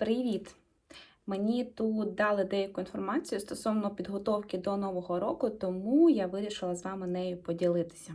Привіт! Мені тут дали деяку інформацію стосовно підготовки до Нового року, тому я вирішила з вами нею поділитися.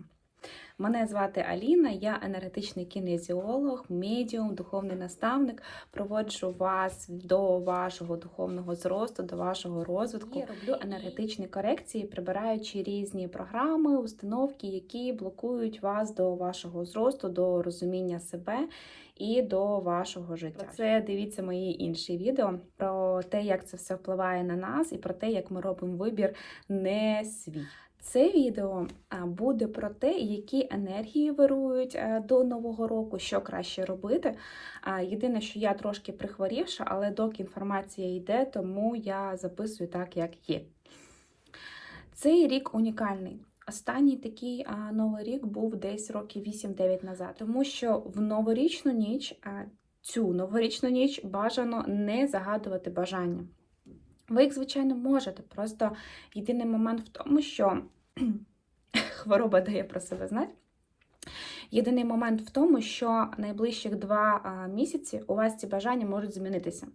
Мене звати Аліна, я енергетичний кінезіолог, медіум, духовний наставник. Проводжу вас до вашого духовного зросту, до вашого розвитку. Я роблю енергетичні корекції, прибираючи різні програми, установки, які блокують вас до вашого зросту, до розуміння себе і до вашого життя. Про це дивіться мої інші відео про те, як це все впливає на нас, і про те, як ми робимо вибір не свій. Це відео буде про те, які енергії вирують е, до нового року, що краще робити. Єдине, що я трошки прихворівша, але доки інформація йде, тому я записую так, як є. Цей рік унікальний. Останній такий а, новий рік був десь років 8-9 назад, тому що в новорічну ніч, а, цю новорічну ніч бажано не загадувати бажання. Ви їх, звичайно, можете. Просто єдиний момент в тому, що хвороба дає про себе знати. Єдиний момент в тому, що найближчих два місяці у вас ці бажання можуть змінитися.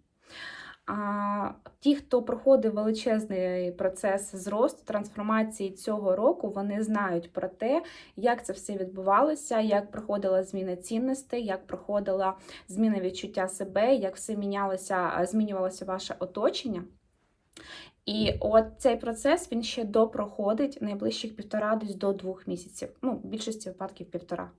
А ті, хто проходив величезний процес зросту, трансформації цього року, вони знають про те, як це все відбувалося, як проходила зміна цінностей, як проходила зміна відчуття себе, як все мінялося, змінювалося ваше оточення. І от цей процес він ще допроходить найближчих півтора десь до двох місяців. Ну, в більшості випадків півтора.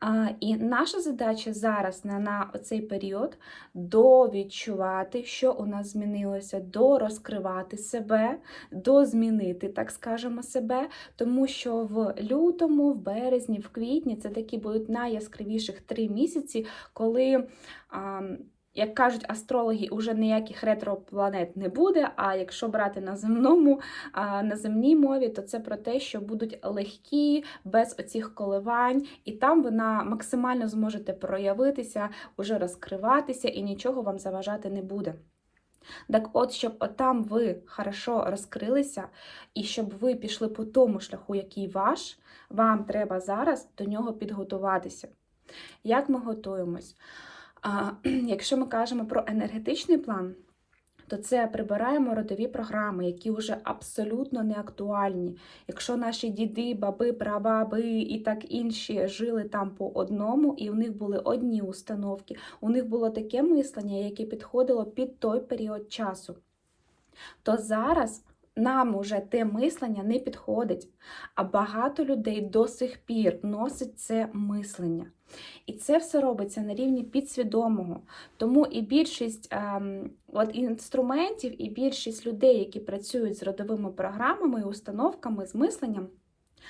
А, І наша задача зараз на, на цей період довідчувати, що у нас змінилося, дорозкривати себе, дозмінити, так скажемо, себе, тому що в лютому, в березні, в квітні це такі будуть найяскравіших три місяці, коли. А, як кажуть астрологи, уже ніяких ретропланет не буде. А якщо брати на земному, на земній мові, то це про те, що будуть легкі, без оцих коливань, і там ви на максимально зможете проявитися, уже розкриватися, і нічого вам заважати не буде. Так от, щоб отам ви хорошо розкрилися, і щоб ви пішли по тому шляху, який ваш, вам треба зараз до нього підготуватися. Як ми готуємось? А якщо ми кажемо про енергетичний план, то це прибираємо родові програми, які вже абсолютно не актуальні. Якщо наші діди, баби, прабаби і так інші жили там по одному, і у них були одні установки, у них було таке мислення, яке підходило під той період часу, то зараз. Нам уже те мислення не підходить, а багато людей до сих пір носить це мислення. І це все робиться на рівні підсвідомого. Тому і більшість ем, от інструментів, і більшість людей, які працюють з родовими програмами і установками, з мисленням.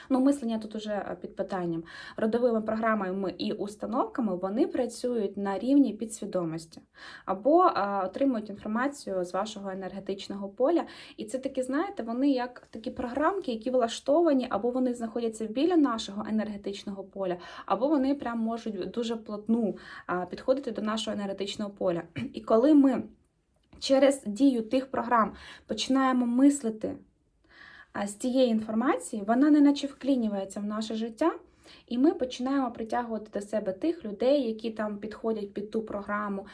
Ну, мислення тут уже е, під питанням. Родовими програмами і установками вони працюють на рівні підсвідомості або е, отримують інформацію з вашого енергетичного поля. І це такі, знаєте, вони як такі програмки, які влаштовані, або вони знаходяться біля нашого енергетичного поля, або вони прям можуть дуже плотну а, підходити до нашого енергетичного поля. І коли ми через дію тих програм починаємо мислити з цієї інформації вона не наче вклінюється в наше життя, і ми починаємо притягувати до себе тих людей, які там підходять під ту програму,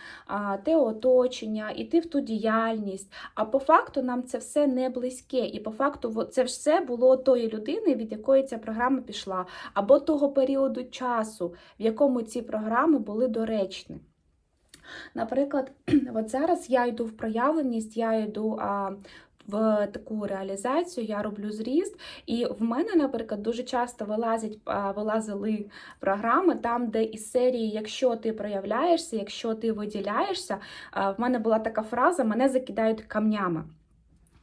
те оточення, іти в ту діяльність. А по факту нам це все не близьке. І по факту це все було тої людини, від якої ця програма пішла, або того періоду часу, в якому ці програми були доречні. Наприклад, от зараз я йду в проявленість, я йду а, в таку реалізацію, я роблю зріст. І в мене, наприклад, дуже часто вилазять, вилазили програми там, де із серії, якщо ти проявляєшся, якщо ти виділяєшся, в мене була така фраза Мене закидають камнями.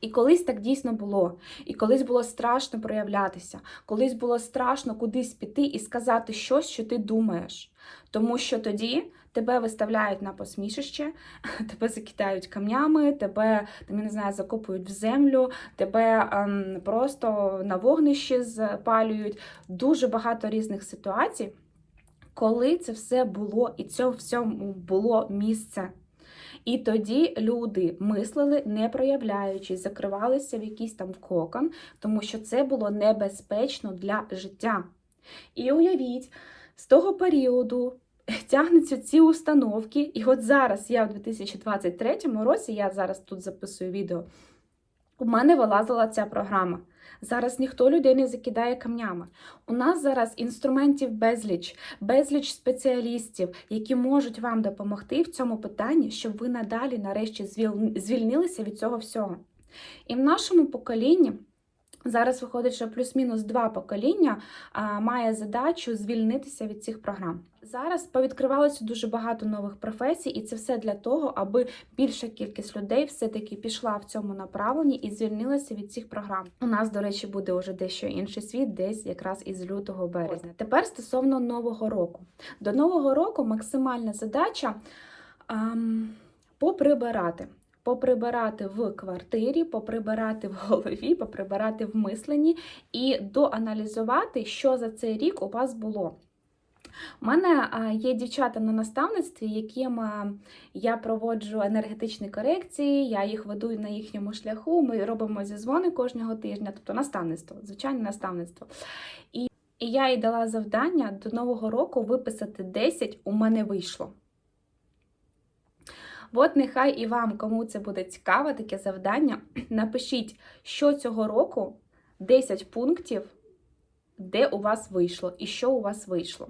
І колись так дійсно було. І колись було страшно проявлятися, колись було страшно кудись піти і сказати щось, що ти думаєш. Тому що тоді тебе виставляють на посмішище, тебе закидають камнями, тебе там, я не знаю, закопують в землю, тебе ем, просто на вогнищі запалюють. Дуже багато різних ситуацій, коли це все було, і цьому всьому було місце. І тоді люди мислили, не проявляючись, закривалися в якийсь там кокон, тому що це було небезпечно для життя. І уявіть, з того періоду тягнуться ці установки. І от зараз я в 2023 році, я зараз тут записую відео, у мене вилазила ця програма. Зараз ніхто людей не закидає камнями. У нас зараз інструментів безліч, безліч спеціалістів, які можуть вам допомогти в цьому питанні, щоб ви надалі нарешті звільнилися від цього всього. І в нашому поколінні. Зараз виходить, що плюс-мінус два покоління а, має задачу звільнитися від цих програм. Зараз повідкривалося дуже багато нових професій, і це все для того, аби більша кількість людей все-таки пішла в цьому направленні і звільнилася від цих програм. У нас, до речі, буде вже дещо інший світ, десь якраз із лютого березня. Тепер стосовно нового року. До нового року максимальна задача ам, поприбирати. Поприбирати в квартирі, поприбирати в голові, поприбирати в мисленні і доаналізувати, що за цей рік у вас було. У мене є дівчата на наставництві, яким я проводжу енергетичні корекції, я їх веду на їхньому шляху. Ми робимо зізвони кожного тижня, тобто наставництво, звичайне наставництво. І, і я їй дала завдання до Нового року виписати 10 у мене вийшло. От нехай і вам, кому це буде цікаво, таке завдання, напишіть, що цього року 10 пунктів, де у вас вийшло і що у вас вийшло.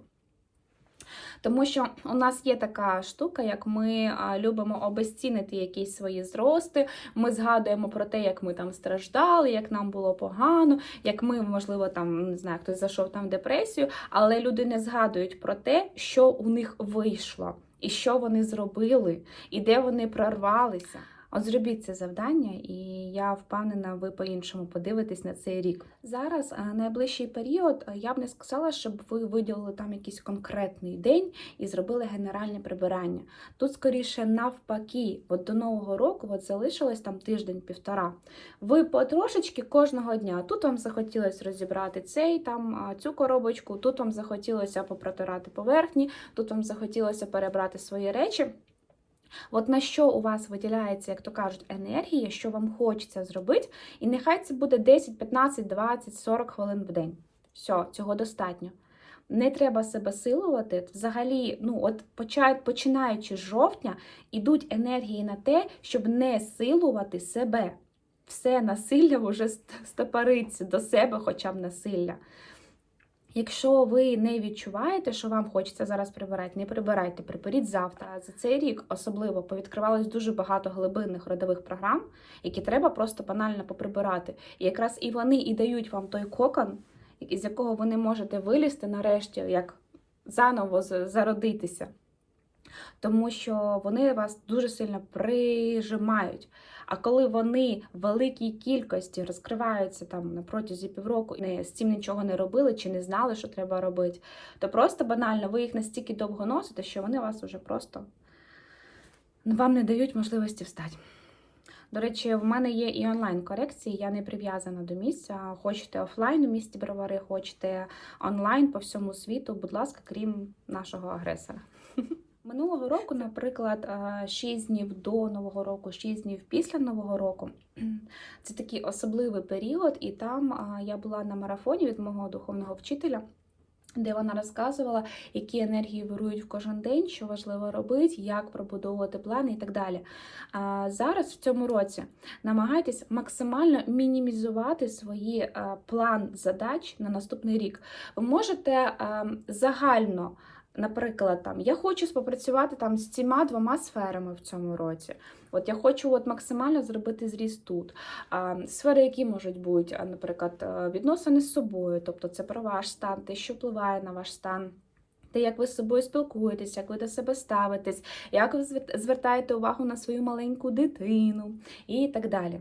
Тому що у нас є така штука, як ми любимо обезцінити якісь свої зрости. Ми згадуємо про те, як ми там страждали, як нам було погано, як ми, можливо, там не знаю, хтось зайшов там в депресію, але люди не згадують про те, що у них вийшло, і що вони зробили, і де вони прорвалися. От зробіть це завдання, і я впевнена, ви по-іншому подивитесь на цей рік. Зараз е, найближчий період е, я б не сказала, щоб ви виділили там якийсь конкретний день і зробили генеральне прибирання. Тут скоріше навпаки, от до нового року от залишилось там тиждень-півтора. Ви потрошечки кожного дня. Тут вам захотілося розібрати цей там цю коробочку, тут вам захотілося попротирати поверхні, тут вам захотілося перебрати свої речі. От на що у вас виділяється, як то кажуть, енергія, що вам хочеться зробити, і нехай це буде 10, 15, 20, 40 хвилин в день. Все, цього достатньо. Не треба себе силувати. Взагалі, ну от починаючи з жовтня, ідуть енергії на те, щоб не силувати себе. Все насилля вже стопориться до себе, хоча б насилля. Якщо ви не відчуваєте, що вам хочеться зараз прибирати, не прибирайте, приберіть завтра. За цей рік особливо повідкривалось дуже багато глибинних родових програм, які треба просто банально поприбирати. І якраз і вони і дають вам той кокон, з якого ви не можете вилізти нарешті, як заново зародитися. Тому що вони вас дуже сильно прижимають. А коли вони в великій кількості розкриваються там на протязі півроку і не з цим нічого не робили чи не знали, що треба робити, то просто банально ви їх настільки довго носите, що вони вас вже просто вам не дають можливості встати. До речі, в мене є і онлайн-корекції, я не прив'язана до місця. Хочете офлайн у місті бровари, хочете онлайн по всьому світу, будь ласка, крім нашого агресора. Минулого року, наприклад, 6 днів до Нового року, 6 днів після Нового року. Це такий особливий період, і там я була на марафоні від мого духовного вчителя. Де вона розказувала, які енергії вирують в кожен день, що важливо робити, як пробудовувати плани і так далі. А Зараз в цьому році намагайтесь максимально мінімізувати свої план задач на наступний рік. Ви можете загально Наприклад, там я хочу спопрацювати там з цими двома сферами в цьому році. От я хочу от максимально зробити зріст тут. А, Сфери, які можуть бути, наприклад, е, відносини з собою, тобто це про ваш стан, те, що впливає на ваш стан. Те, як ви з собою спілкуєтесь, як ви до себе ставитесь, як ви звертаєте увагу на свою маленьку дитину і так далі.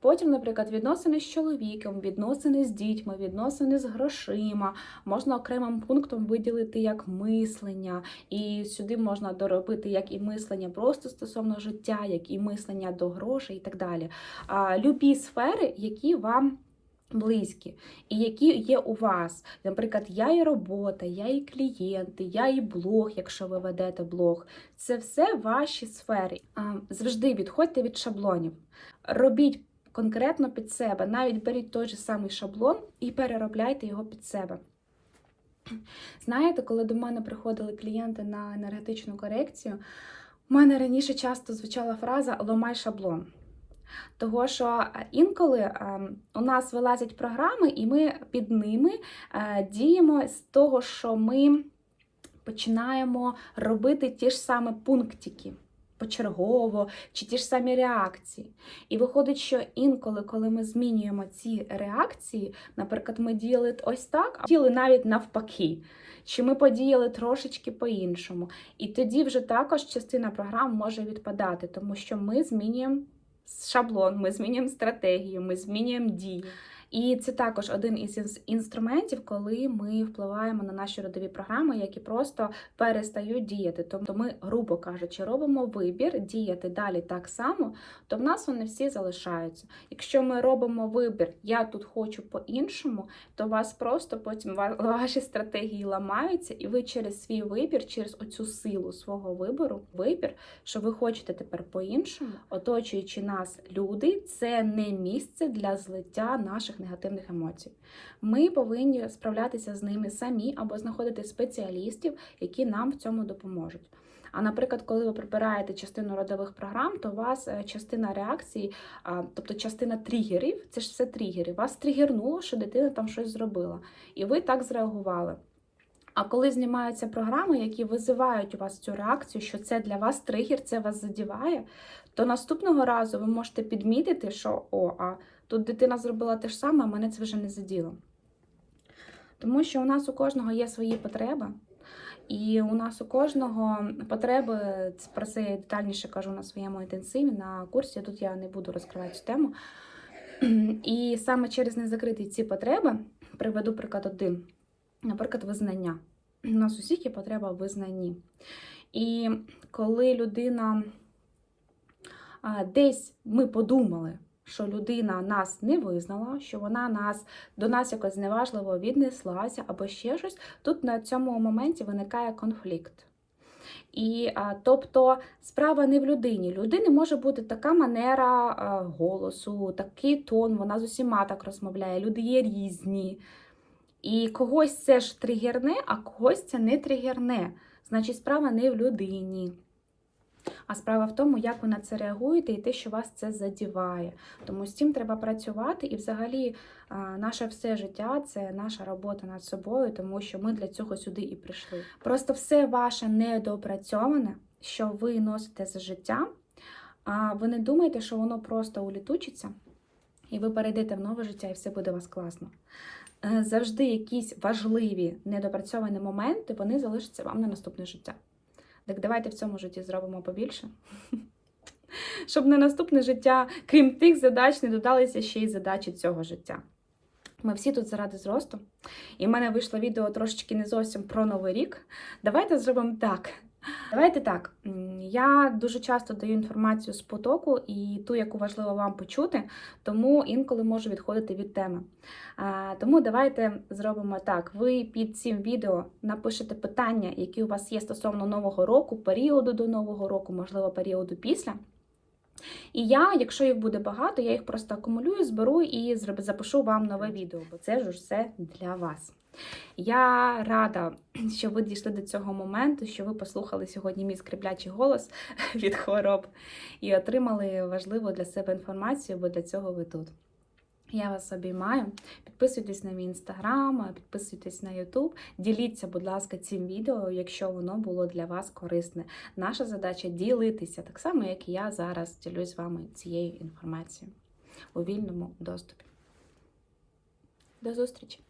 Потім, наприклад, відносини з чоловіком, відносини з дітьми, відносини з грошима. Можна окремим пунктом виділити як мислення, і сюди можна доробити як і мислення просто стосовно життя, як і мислення до грошей і так далі. Любі сфери, які вам близькі, і які є у вас. Наприклад, я і робота, я і клієнти, я і блог, якщо ви ведете блог. Це все ваші сфери. Завжди відходьте від шаблонів. Робіть конкретно під себе. Навіть беріть той же самий шаблон і переробляйте його під себе. Знаєте, коли до мене приходили клієнти на енергетичну корекцію, у мене раніше часто звучала фраза Ломай шаблон. Того, що е, інколи е, у нас вилазять програми, і ми під ними е, діємо з того, що ми починаємо робити ті ж самі пунктики почергово, чи ті ж самі реакції. І виходить, що інколи, коли ми змінюємо ці реакції, наприклад, ми діяли ось так, а діяли навіть навпаки. Чи ми подіяли трошечки по-іншому. І тоді вже також частина програм може відпадати, тому що ми змінюємо шаблон, ми змінюємо стратегію, ми змінюємо дії. І це також один із інструментів, коли ми впливаємо на наші родові програми, які просто перестають діяти. Тобто ми, грубо кажучи, робимо вибір діяти далі так само, то в нас вони всі залишаються. Якщо ми робимо вибір, я тут хочу по-іншому, то вас просто потім ваші стратегії ламаються, і ви через свій вибір, через оцю силу свого вибору, вибір, що ви хочете тепер по-іншому, оточуючи нас люди, це не місце для злиття наших негативних емоцій. Ми повинні справлятися з ними самі або знаходити спеціалістів, які нам в цьому допоможуть. А наприклад, коли ви прибираєте частину родових програм, то у вас е, частина реакцій, тобто частина тригерів, це ж все тригери. Вас тригернуло, що дитина там щось зробила, і ви так зреагували. А коли знімаються програми, які визивають у вас цю реакцію, що це для вас тригер, це вас задіває, то наступного разу ви можете підмітити, що о, а тут дитина зробила те ж саме, а мене це вже не заділо. Тому що у нас у кожного є свої потреби, і у нас у кожного потреби, про це я детальніше кажу на своєму інтенсиві, на курсі. Тут я не буду розкривати цю тему. І саме через незакриті ці потреби приведу приклад один. Наприклад, визнання. У нас усіх є потреба в визнанні. І коли людина десь ми подумали, що людина нас не визнала, що вона нас до нас якось зневажливо віднеслася або ще щось, тут на цьому моменті виникає конфлікт. І тобто справа не в людині. Людини може бути така манера голосу, такий тон, вона з усіма так розмовляє. Люди є різні. І когось це ж тригерне, а когось це не тригерне. Значить, справа не в людині. А справа в тому, як ви на це реагуєте, і те, що вас це задіває. Тому з цим треба працювати. І взагалі наше все життя це наша робота над собою, тому що ми для цього сюди і прийшли. Просто все ваше недоопрацьоване, що ви носите за життя, а ви не думайте, що воно просто улітучиться, і ви перейдете в нове життя, і все буде у вас класно. Е, Завжди якісь важливі недопрацьовані моменти, вони залишаться вам на наступне життя. Так давайте в цьому житті зробимо побільше. Щоб на наступне життя, крім тих задач, не додалися ще й задачі цього життя. Ми всі тут заради зросту. І в мене вийшло відео трошечки не зовсім про Новий рік. Давайте зробимо так. Давайте так. Я дуже часто даю інформацію з потоку і ту, яку важливо вам почути, тому інколи можу відходити від теми. Тому давайте зробимо так. Ви під цим відео напишете питання, які у вас є стосовно нового року, періоду до нового року, можливо, періоду після. І я, якщо їх буде багато, я їх просто акумулюю, зберу і запишу вам нове відео, бо це ж все для вас. Я рада, що ви дійшли до цього моменту, що ви послухали сьогодні мій скриплячий голос від хвороб і отримали важливу для себе інформацію, бо для цього ви тут. Я вас обіймаю. Підписуйтесь на мій інстаграм, підписуйтесь на Ютуб. Діліться, будь ласка, цим відео, якщо воно було для вас корисне. Наша задача ділитися, так само, як і я зараз ділюсь з вами цією інформацією у вільному доступі. До зустрічі!